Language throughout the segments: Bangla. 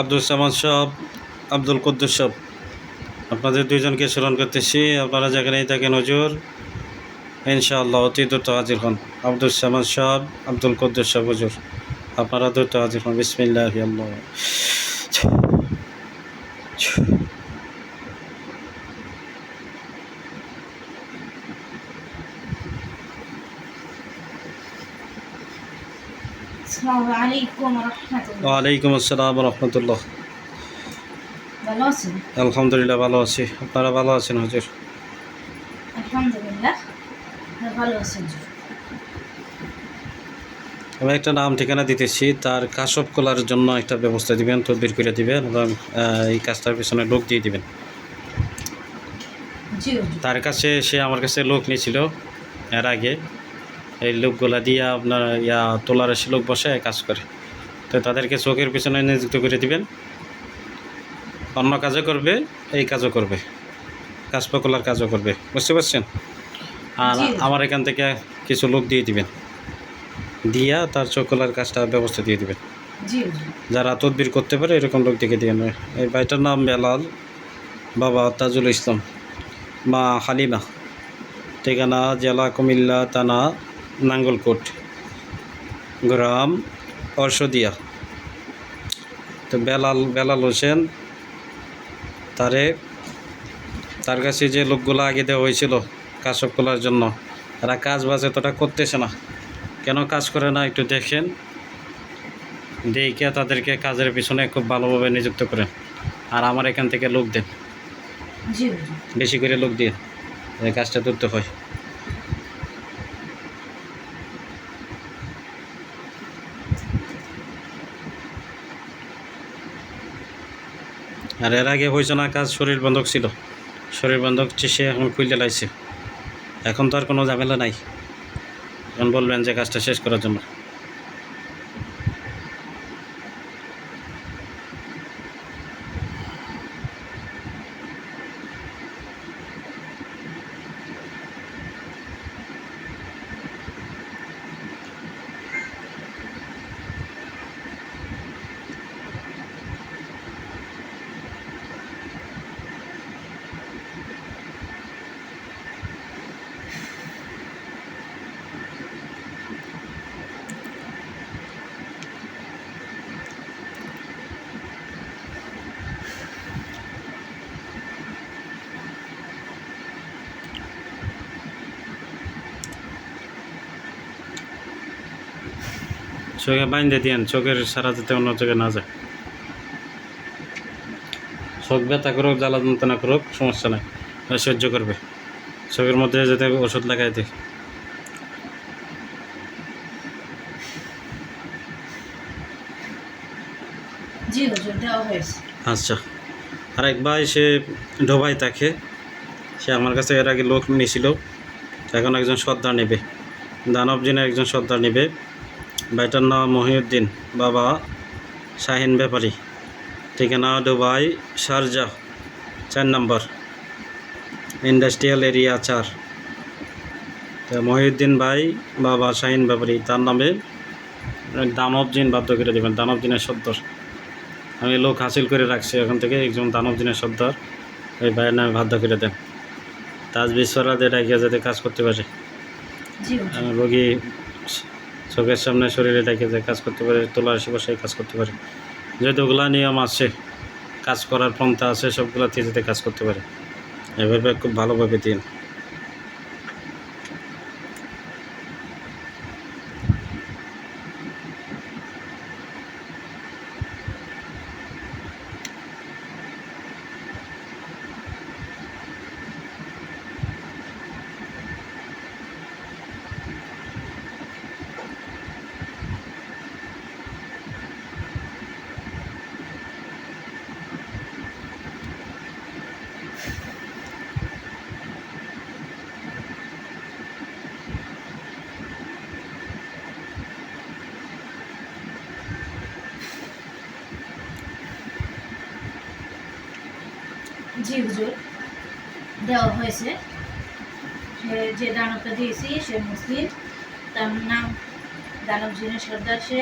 আব্দুল সামাদ সাহ আব্দুল কুদ্দুস সাহ আপনাদের দুইজনকে স্মরণ করতেছি, আপনারা যেখানেই থাকেন হজুর ইনশাআল্লাহ অতি দ্রুত হাজির হন। আব্দুল সামাদ সাহ আব্দুল কুদ্দুস সাহ হজুর। আপনারা দ্রুত হাজির হন। বিসমিল্লাহ আল্লাহ আসসালামু আলাইকুম রহমতুল্লাহ ওয়ালাইকুম আসসালাম রহমতুল্লাহ। ভালো আছেন? আলহামদুলিল্লাহ ভালো আছি। আপনারা ভালো আছেন হজুর? আলহামদুলিল্লাহ ভালো আছেন? আমি একটা নাম ঠিকানা দিতেছি তার কাশপ খোলার জন্য একটা ব্যবস্থা দিবেন তদবির করে দিবেন এবং এই কাজটার পিছনে লোক দিয়ে দিবেন। তার কাছে সে আমার কাছে লোক নিয়েছিল এর আগে। এই লোকগুলা দিয়ে আপনার ইয়া তোলার এসে লোক বসে কাজ করে। তো তাদেরকে চোখের পিছনে নিযুক্ত করে দিবেন। অন্য কাজও করবে এই কাজও করবে। কাজ পকলার কাজও করবে। বুঝতে পারছেন? আর আমার এখান থেকে কিছু লোক দিয়ে দিবেন। দিয়া তার চোখলার কাজটা ব্যবস্থা দিয়ে দিবেন। যারা তদবির করতে পারে এরকম লোক দেখে দিয়ে নেয় এই ভাইটার নাম বেলাল বাবা তাজুল ইসলাম মা হালিমা। ঠিকানা জেলা কুমিল্লা থানা নাঙ্গলকোট গ্রাম অর্শদিয়া তো বেলাল বেলাল হোসেন তারে তার কাছে যে লোকগুলো আগে দেওয়া হয়েছিল কাশপ খোলার জন্য তারা কাজ বাজ এতটা করতেছে না। কেন কাজ করে না একটু দেখেন। দেখে তাদেরকে কাজের পিছনে খুব ভালোভাবে নিযুক্ত করেন। আর আমার এখান থেকে লোক দেন। বেশি করে লোক দিয়ে কাজটা করতে হয়। আর এর আগে হয়েছে না কাজ, শরীর বন্ধক ছিল। শরীর বন্ধক সে এখন খুলতে লাগছে এখন তো আর কোনো ঝামেলা নাই। এখন বলবেন যে কাজটা শেষ করার জন্য। চোখে বাইন্ধে দিয়েন চোখের সারা যাতে অন্য চোখে না যায়। চোখ ব্যথা করুক জ্বালা যন্ত্রণা করুক সমস্যা নাই সহ্য করবে। চোখের মধ্যে যাতে ওষুধ লাগাই হয়েছে। আচ্ছা আর এক ভাই সে ডোবাই থাকে সে আমার কাছে এর আগে লোক নিয়েছিল। এখন একজন সর্দার নেবে। দানব জিনের একজন সর্দার নেবে। ভাইটার নাম মহিউদ্দিন বাবা শাহিন ব্যাপারী ঠিকানা দুবাই শারজাহ চার নম্বর ইন্ডাস্ট্রিয়াল এরিয়া চার। তো মহিউদ্দিন ভাই বাবা শাহিন ব্যাপারী তার নামে দানব জিন বাধ্য করে দেবেন দানব জিনের সর্দার। আমি লোক হাসিল করে রাখছি এখন থেকে একজন দানব সর্দার ওই ভাইয়ের নামে বাধ্য করে দেন। তাজ বিশ্বরাদের ডাকিয়া যাতে কাজ করতে পারে। রোগী চোখের সামনে, শরীরে ডেকে যে কাজ করতে পারে তোলা আসে বসে কাজ করতে পারে। যেহেতু ওগুলা নিয়ম আছে, কাজ করার পন্থা আছে সবগুলাতে যাতে কাজ করতে পারে। এভাবে খুব ভালোভাবে দিন। জি হুজুর দেওয়া হয়েছে। সে যে দানবটা দিয়েছি সে মুসলিম। তার নাম দানব জিনের সর্দার সে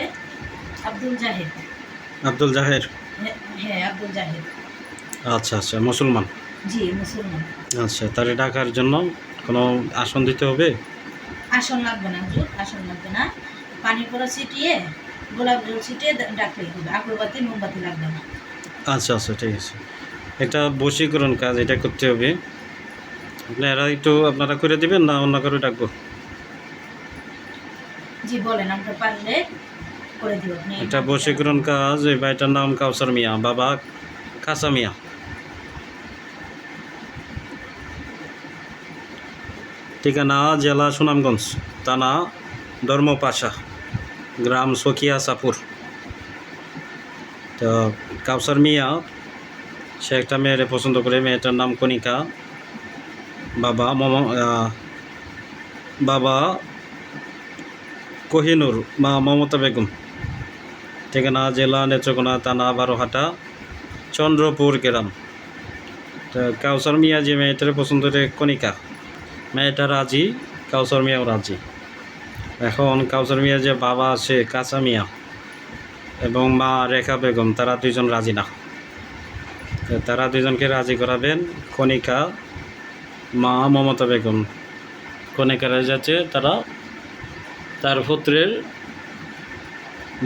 আব্দুল জাহেদ। আব্দুল জাহের হ্যাঁ, আব্দুল জাহিদ। আচ্ছা আচ্ছা মুসলমান? জি মুসলমান। আচ্ছা তাহলে ডাকার জন্য কোনো আসন দিতে হবে? আসন লাগবে না হুজুর আসন লাগবে না। পানি পড়া ছিটিয়ে গোলাপ জল ছিটিয়ে ডাকলেই হবে। আগরবাতি মোমবাতি লাগবে না। আচ্ছা আচ্ছা ঠিক আছে। একটা বশীকরণ কাজ এটা করতে হবে। আপনারা একটু আপনারা করে দিবেন না অন্য করে ডাকবো? জি বলেন আমরা পারলে করে দিব। এটা বশীকরণ কাজ এই ভাইটার নাম কাউসার মিয়া বাবা কাসা মিয়া। ঠিকানা জেলা সুনামগঞ্জ থানা ধর্মপাশা গ্রাম সখিয়া সাপুর তো কাউসার মিয়া সে একটা মেয়েরে পছন্দ করে, মেয়েটার নাম কণিকা। বাবা মম বাবা কোহিনুর, মা মমতা বেগম। ঠিকানা জেলা নেত্রকোনা থানা বারোহাটা, চন্দ্রপুর গ্রাম। কাউসার মিয়া যে মেয়েটার পছন্দ করে, কণিকা। মেয়েটা রাজি, কাউসার মিয়াও রাজি। এখন কাউসার মিয়া যে বাবা আছে, কাঁচা মিয়া এবং মা রেখা বেগম, তারা দুইজন রাজি না। তারা দুজনকে রাজি করাবেন। কণিকা মা মমতা বেগম। কণিকারা যাচ্ছে তারা তার পুত্রের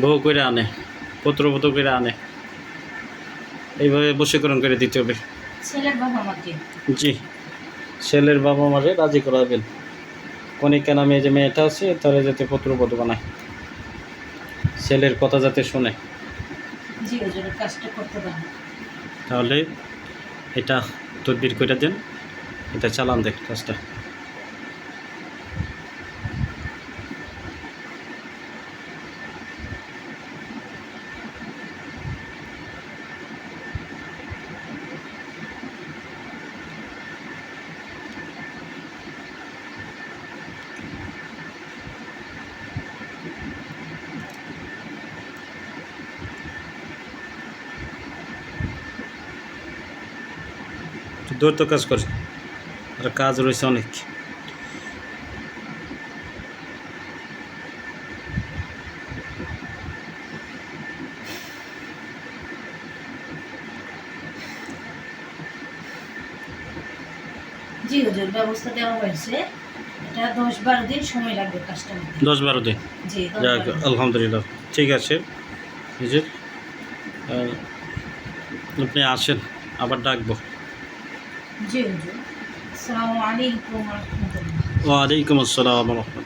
বউ করে আনে পুত্রবধূ করে আনে। এইভাবে বশীকরণ করে দিতে হবে। ছেলের বাবা মাকে জি ছেলের বাবা মারে রাজি করাবেন। কণিকা নামে যে মেয়েটা আছে তারা যাতে পুত্রবধূ বানায়। ছেলের কথা যাতে শোনে। জি কাজটা করতে পারেন তাহলে এটা তদবির করে দেন। এটা চালান দেখ কাজটা। দ্রুত কাজ করে। আর কাজ রয়েছে অনেক। জি হুজুর ব্যবস্থা দেওয়া হয়েছে। এটা দশ বারো দিন সময় লাগবে কাজটা দশ বারো দিন? জি যাক আলহামদুলিল্লাহ। ঠিক আছে এই আপনি আসেন আবার ডাকবো। জি হুজুর আসসালামু আলাইকুম রহমতুল্লাহ। ওয়ালাইকুম আসসালাম রহমতুল্লাহ।